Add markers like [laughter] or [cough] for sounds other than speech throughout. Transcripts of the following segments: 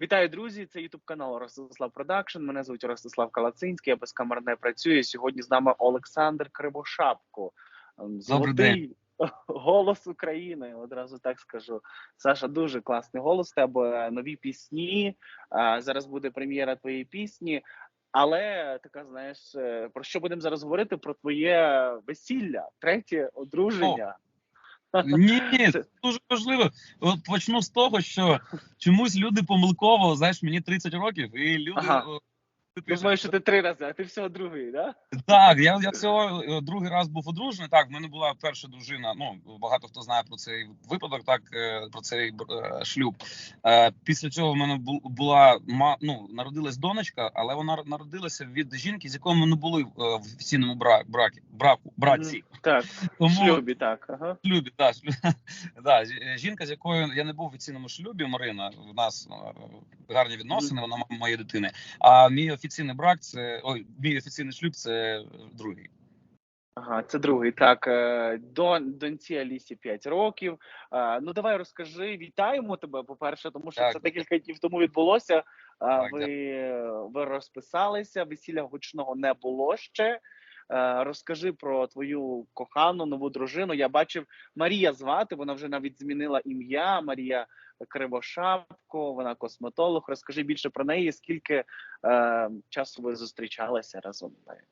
Вітаю, друзі! Це Ютуб канал Ростислав Продакшн. Мене звуть Ростислав Калацинський. Я безкамерне працюю. Сьогодні з нами Олександр Кривошапко. Ем, Добрий день. [laughs] голос України. Одразу так скажу. Саша, дуже класний голос. Тебе нові пісні. Зараз буде прем'єра твоєї пісні. Але така, знаєш, е, про що будемо зараз говорити? Про твоє весілля, третє одруження. Ні, [laughs] ні, це дуже важливо. От почну з того, що чомусь люди помилково, знаєш, мені 30 років, і люди. Ага. Ти думаєш, що ти три рази, а ти всього другий, да? Так, я, я всього е, другий раз був одружений. Так, в мене була перша дружина. Ну багато хто знає про цей випадок, так е, про цей е, шлюб. Після цього в мене була ну, народилась донечка, але вона народилася від жінки, з якою ми не були в офіційному бракі, браку, браці. Так, в Тому шлюбі, так. Ага. шлюбі, шлю... [laughs] да, жінка, з якою я не був в офіційному шлюбі, Марина. У нас гарні відносини, вона моєї дитини. А мій офіційний брак це ой, мій офіційний шлюб це другий. Ага, це другий. Так, до дон, доньці Алісі 5 років. Е, Ну давай розкажи, вітаємо тебе, по-перше, тому що Так. це декілька днів тому відбулося. А, Так, ви, ви розписалися, весілля гучного не було ще. Е, Розкажи про твою кохану нову дружину. Я бачив Марія звати, вона вже навіть змінила ім'я. Марія Кривошапко, вона косметолог. Розкажи більше про неї. Скільки е, часу ви зустрічалися разом? з нею?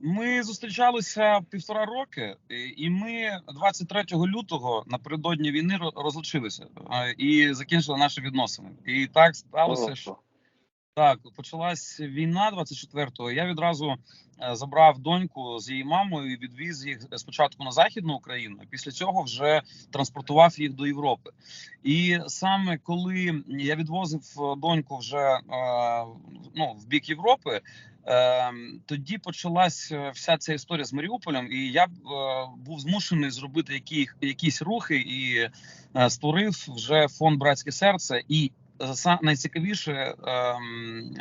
Ми зустрічалися півтора роки, і- ми 23 лютого напередодні війни ро- розлучилися е, і закінчили наші відносини. І так сталося, що Так, почалась війна 24-го. Я відразу е, забрав доньку з її мамою і відвіз їх спочатку на західну Україну. а Після цього вже транспортував їх до Європи. І саме коли я відвозив е, доньку вже е, ну, в бік Європи. Тоді почалась вся ця історія з Маріуполем, і я був змушений зробити які, якісь рухи і створив вже фонд Братське серце. І найцікавіше ем,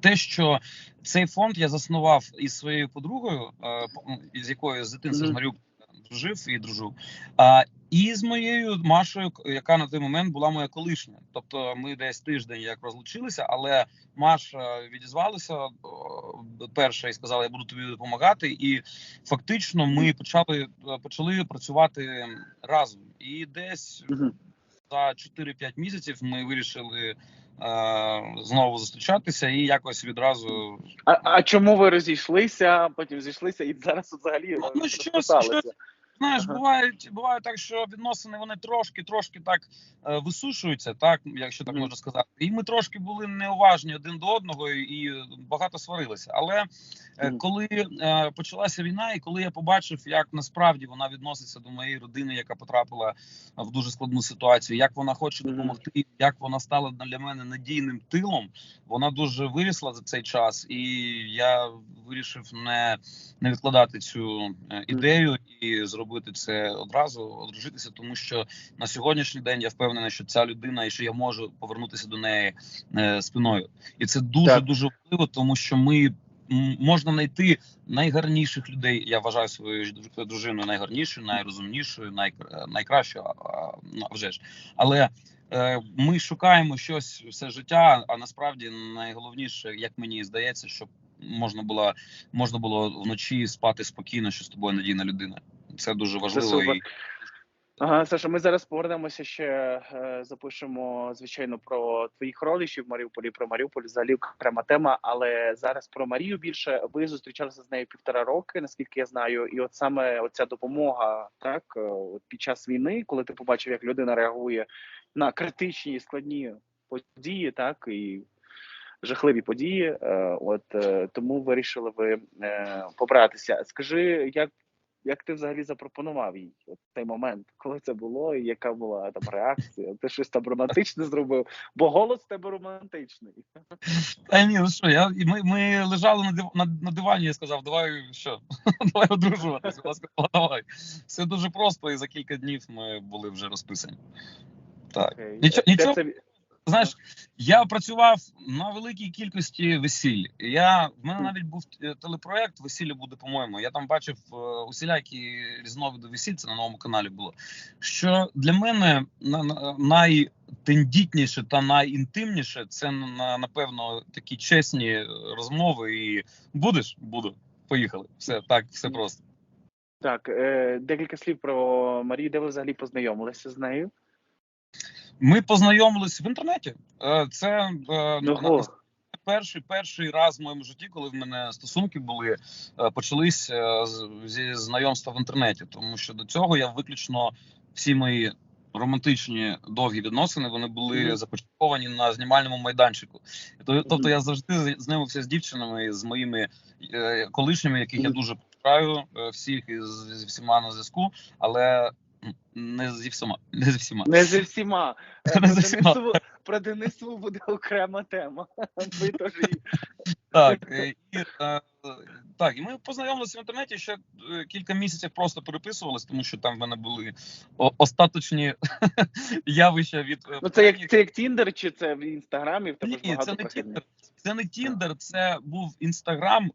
те, що цей фонд я заснував із своєю подругою, е, із якою з дитинства з Мгм. Маріуполя дружив і дружу. І з моєю Машою, яка на той момент була моя колишня. Тобто, ми десь тиждень як розлучилися, але Маша відізвалася перша і сказала: Я буду тобі допомагати. І фактично ми почали почали працювати разом. І десь. За 4-5 місяців ми вирішили е, знову зустрічатися і якось відразу. А, а чому ви розійшлися, потім зійшлися і зараз взагалі Ну, е, ну, щось- щось- Знаєш, Ага. бувають буває так, що відносини вони трошки, трошки так е, висушуються, так якщо так Мгм. можна сказати. І ми трошки були неуважні один до одного і багато сварилися. Але. Коли е, почалася війна, і коли я побачив, як насправді вона відноситься до моєї родини, яка потрапила в дуже складну ситуацію, як вона хоче допомогти, як вона стала для мене надійним тилом, вона дуже вирісла за цей час, і я вирішив не, не відкладати цю е, ідею і зробити це одразу, одружитися, тому що на сьогоднішній день я впевнений, що ця людина і що я можу повернутися до неї е, спиною, і це дуже Так. дуже важливо, тому що ми. Можна знайти найгарніших людей. Я вважаю свою ж друж- дружиною найгарнішою, найрозумнішою, найкра- найкращою. а- а, Ну вже ж, але е, ми шукаємо щось все життя. А насправді найголовніше, як мені здається, щоб можна було можна було вночі спати спокійно, що з тобою надійна людина. Це дуже важливо. супер. Саша, ми зараз повернемося ще е, запишемо звичайно про твоїх родичів в Маріуполі, про Маріуполь, взагалі окрема тема. Але зараз про Марію більше. Ви зустрічалися з нею півтора роки, наскільки я знаю, і от саме оця допомога, так е, під час війни, коли ти побачив, як людина реагує на критичні складні події, так і жахливі події. Е, От тому вирішили ви побратися. Скажи, як як ти взагалі запропонував їй от цей момент, коли це було, і яка була там реакція? Ти щось там романтичне зробив, бо голос в тебе романтичний. Та ні, ну що, я ми, ми лежали на, див, на, на дивані. Я сказав, давай що, [laughs] давай одружуватися. Вона сказала, [laughs] давай. Все дуже просто, і за кілька днів ми були вже розписані. Так. Окей. Нічого, нічого це... Знаєш, я працював на великій кількості весіль. Я в мене навіть був е, телепроект Весілля буде по-моєму. Я там бачив е, усілякі різновиди весіль. Це на новому каналі було. Що для мене на, на, найтендітніше та найінтимніше це на, напевно такі чесні розмови. І будеш? Буду. Поїхали. Все так, все просто. Так, е, декілька слів про Марію, де ви взагалі познайомилися з нею? Ми познайомились в інтернеті. Е, Це е, Ого. перший перший раз в моєму житті, коли в мене стосунки були, е, почались зі знайомства в інтернеті, тому що до цього я виключно всі мої романтичні довгі відносини вони були Мгм. започатковані на знімальному майданчику. То- Тобто я завжди знайомився з дівчинами, з моїми е, колишніми, яких я дуже е, всіх і з всіма на зв'язку, але [laughs] не зі всіма, не зі всіма. Не зі всіма. Е, Не Про зі всіма. Денисову, про Денисову буде окрема тема. [laughs] Ви теж її. Так, е, і, е, так, і ми познайомилися в інтернеті ще е, кілька місяців просто переписувалися, тому що там в мене були остаточні [laughs] явища від е, Ну це як це як Тіндер, чи це в інстаграмі? В тебе Ні, багато це не. Тіндер. Це не Тіндер, це був інстаграм.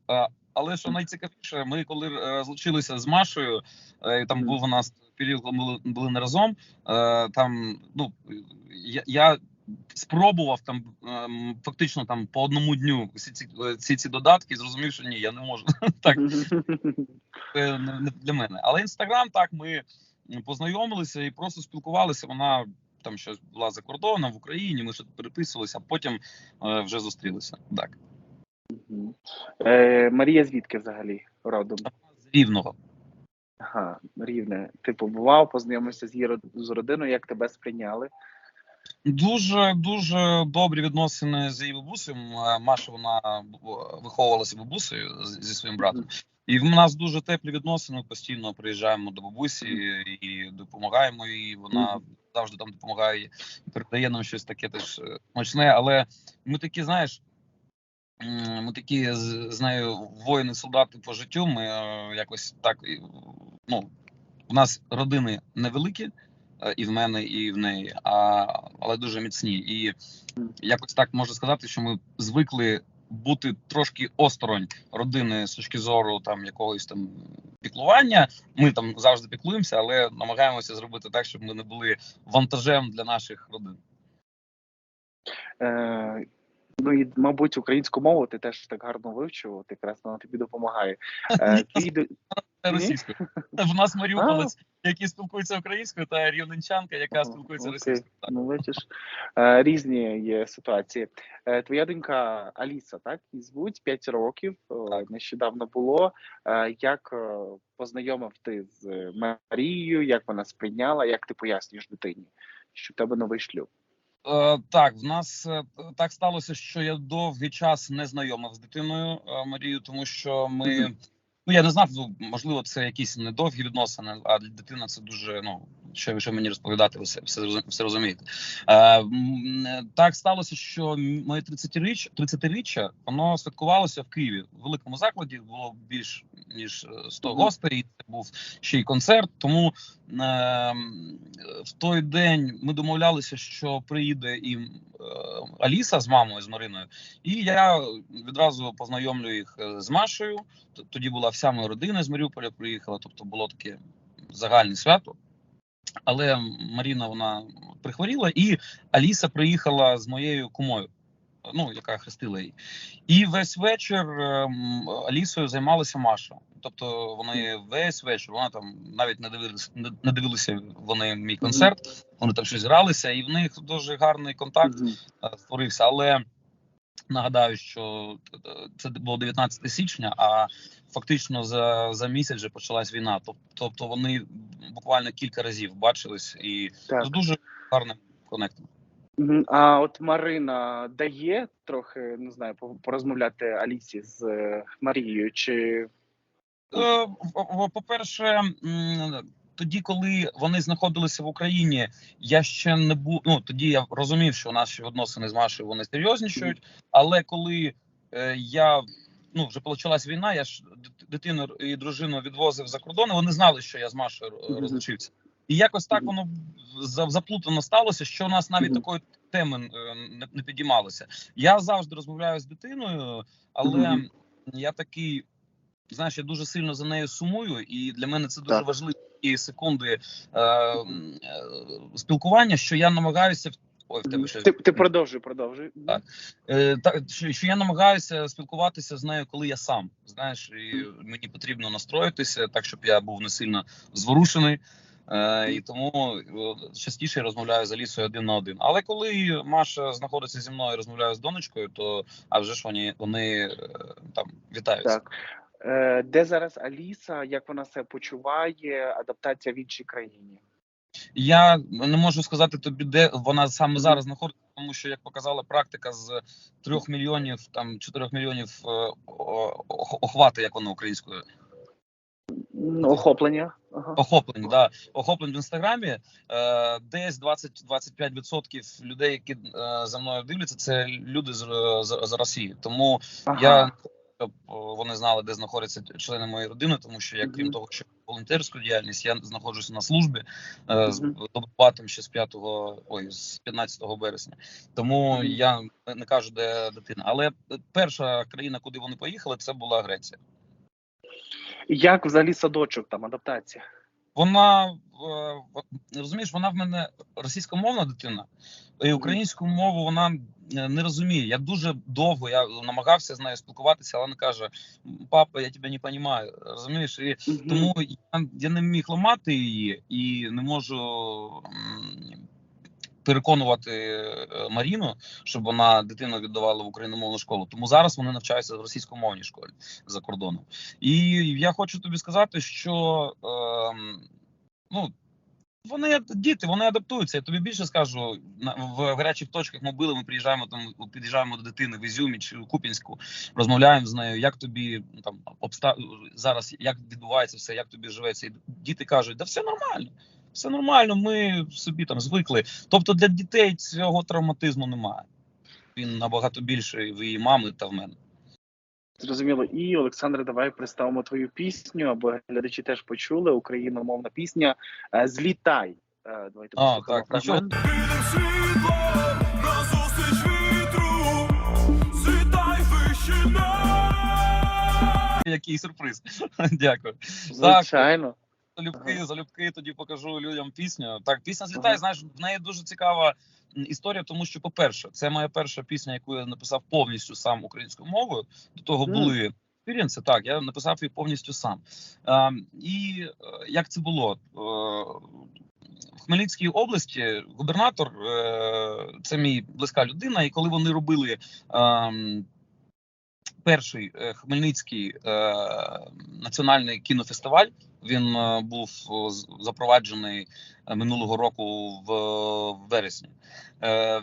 Але що найцікавіше, ми коли е, злучилися з Машею, е, і там був у нас період, коли ми були, не разом. е, Там ну я, я спробував там фактично там по одному дню всі ці е, ці, ці додатки, і зрозумів, що ні, я не можу. [laughs] Так, це не, для мене. Але інстаграм так ми познайомилися і просто спілкувалися. Вона там щось була за кордоном в Україні. Ми ще переписувалися, а потім е, вже зустрілися. Так Мгм. Е, Марія звідки взагалі родом? з рівного. Ага, рівне. Ти побував, познайомився з її род- з родиною, як тебе сприйняли? Дуже дуже добрі відносини з її бабусею. Е, Маша вона бу- виховувалася бабусею з- зі своїм братом. І в нас дуже теплі відносини. Ми постійно приїжджаємо до бабусі і допомагаємо їй. Вона Мгм. завжди там допомагає передає нам щось таке теж е, смачне. Але ми такі, знаєш, ми такі з, з нею воїни, солдати по життю. Ми е, якось так ну, у нас родини невеликі. е, І в мене, і в неї, а, але дуже міцні. І якось так можна сказати, що ми звикли бути трошки осторонь родини з точки зору там якогось там піклування. Ми там завжди піклуємося, але намагаємося зробити так, щоб ми не були вантажем для наших родин. Е, ну і, мабуть, українську мову ти теж так гарно вивчив, от якраз вона тобі допомагає. Е, [laughs] російською. В нас [laughs] маріуполець, який спілкується українською, та рівненчанка, яка спілкується російською. Ну, бачиш, е, різні є ситуації. Е, твоя донька Аліса, так? Її звуть 5 років. Нещодавно було. Як познайомив ти з Марією, як вона сприйняла, як ти пояснюєш дитині, що в тебе новий шлюб? Е, так, в нас е, так сталося, що я довгий час не знайомив з дитиною е, Марію, тому що ми. Ну я не знав, ну можливо, це якісь недовгі відносини, а для дитини це дуже. Ну що, що мені розповідати, ви все, все, все розумієте. Е, так сталося, що моє 30-річ, 30-річчя воно святкувалося в Києві в великому закладі. Було більш ніж е, 100 Мгм. гостей. Був ще й концерт. Тому е, в той день ми домовлялися, що приїде і е, Аліса з мамою з Мариною, і я відразу познайомлю їх е, з Машею. Тоді була вся моя родина з Маріуполя приїхала, тобто було таке загальне свято. Але Маріна вона прихворіла, і Аліса приїхала з моєю кумою, ну яка хрестила її. І весь вечір ем, Алісою займалася Маша. Тобто вони весь вечір, вона там навіть не дивилися, не, дивилися вони мій концерт. Вони там щось гралися, і в них дуже гарний контакт е, створився. Але нагадаю, що е, це було 19 січня, а фактично за, за місяць вже почалась війна. Тобто вони буквально кілька разів бачились і Так. з дуже гарним конектом. А от Марина дає трохи, не знаю, по- порозмовляти Алісі з е, Марією, чи Е, По-перше, тоді, коли вони знаходилися в Україні, я ще не був. Ну тоді я розумів, що наші відносини з Машею вони серйознішають. Але коли е, я ну вже почалась війна, я ж дитину і дружину відвозив за кордон. Вони знали, що я з Машею розлучився. І якось так воно за- заплутано сталося, що у нас навіть такої теми е, не, підіймалися. Я завжди розмовляю з дитиною, але я такий, знаєш, я дуже сильно за нею сумую, і для мене це дуже Так. важливі секунди е, е, спілкування, що я намагаюся Ой, в тебе щось. Ти, ти продовжуй, продовжуй. Так. Е, та, що, що я намагаюся спілкуватися з нею, коли я сам. Знаєш, і мені потрібно настроїтися так, щоб я був не сильно зворушений. Е, і тому е, частіше я розмовляю з Алісою один на один. Але коли Маша знаходиться зі мною і розмовляє з донечкою, то а вже ж вони, вони е, там вітаються. Так. Е, де зараз Аліса? Як вона себе почуває? Адаптація в іншій країні? Я не можу сказати тобі, де вона саме зараз знаходиться, тому що як показала практика з трьох мільйонів, там чотирьох мільйонів охвати, як воно українською, Охоплення. Ага. охоплень, да, охоплень в інстаграмі. Е, десь 20-25% людей, які е, за мною дивляться, це люди з, з, з Росії. Тому Ага. я щоб вони знали, де знаходяться члени моєї родини, тому що я, крім того, що волонтерську діяльність, я знаходжуся на службі е, з добатом ще з 5 ой, з 15 березня. Тому я не кажу, де дитина. Але перша країна, куди вони поїхали, це була Греція. Як взагалі садочок там адаптація? Вона е, розумієш, вона в мене російськомовна дитина, і українську мову вона е, не розуміє. Я дуже довго я намагався з нею спілкуватися, але вона каже: папа, я тебе не розумію. Розумієш, і тому я, я не міг ламати її і не можу переконувати е, Маріну, щоб вона дитину віддавала в україномовну школу. Тому зараз вони навчаються в російськомовній школі за кордоном. І я хочу тобі сказати, що ем, ну. Вони діти, вони адаптуються. Я тобі більше скажу в гарячих точках ми били. Ми приїжджаємо там, під'їжджаємо до дитини в Ізюмі чи Купінську, розмовляємо з нею. Як тобі ну, там обста... зараз, як відбувається все, як тобі живеться? І діти кажуть, да все нормально, все нормально. Ми собі там звикли. Тобто для дітей цього травматизму немає. Він набагато більший в її мами та в мене. Зрозуміло. І Олександре, давай представимо твою пісню, аби глядачі теж почули. Україномовна пісня е, Злітай. Е, Давайте А, так, фрагмент. Нас. Який сюрприз. [laughs] Дякую. Звичайно. Залюбки, Ага. залюбки тоді покажу людям пісню. Так, пісня злітає. Знаєш, в неї дуже цікава історія, тому що, по-перше, це моя перша пісня, яку я написав повністю сам українською мовою. До того були експірієнси, так, я написав її повністю сам. А, і е, як це було? Е, в Хмельницькій області губернатор е, це мій близька людина, і коли вони робили. Перший е, Хмельницький е, національний кінофестиваль. Він е, був запроваджений минулого року в, вересні.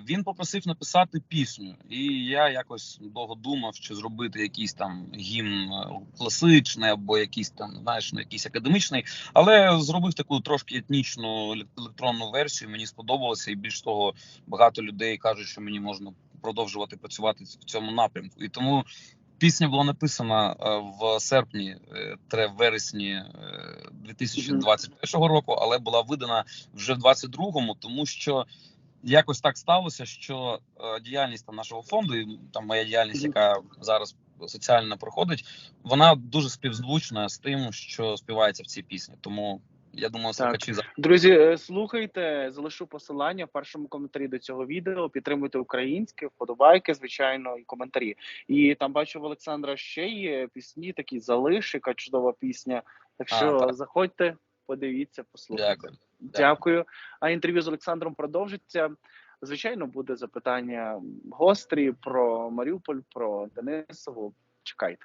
Він попросив написати пісню, і я якось довго думав, чи зробити якийсь там гімн класичний або якийсь там, знаєш, ну, якийсь академічний, але зробив таку трошки етнічну електронну версію. Мені сподобалося, і більш того, багато людей кажуть, що мені можна продовжувати працювати в цьому напрямку. І тому пісня була написана е, в серпні е, тре вересні е, 2021 року, але була видана вже в 22-му, тому що. Якось так сталося, що е, діяльність там нашого фонду, і там моя діяльність, яка зараз соціально проходить, вона дуже співзвучна з тим, що співається в цій пісні. Тому я думаю, слухачі за Друзі, е, слухайте, залишу посилання в першому коментарі до цього відео. Підтримуйте українське, вподобайки, звичайно, і коментарі. І там бачу в Олександра ще є пісні, такі залиш, яка чудова пісня. Так А, що так. заходьте, подивіться, послухайте. Дякую. Дякую. А інтерв'ю з Олександром продовжиться. Звичайно, буде запитання гострі про Маріуполь, про Денисову. Чекайте.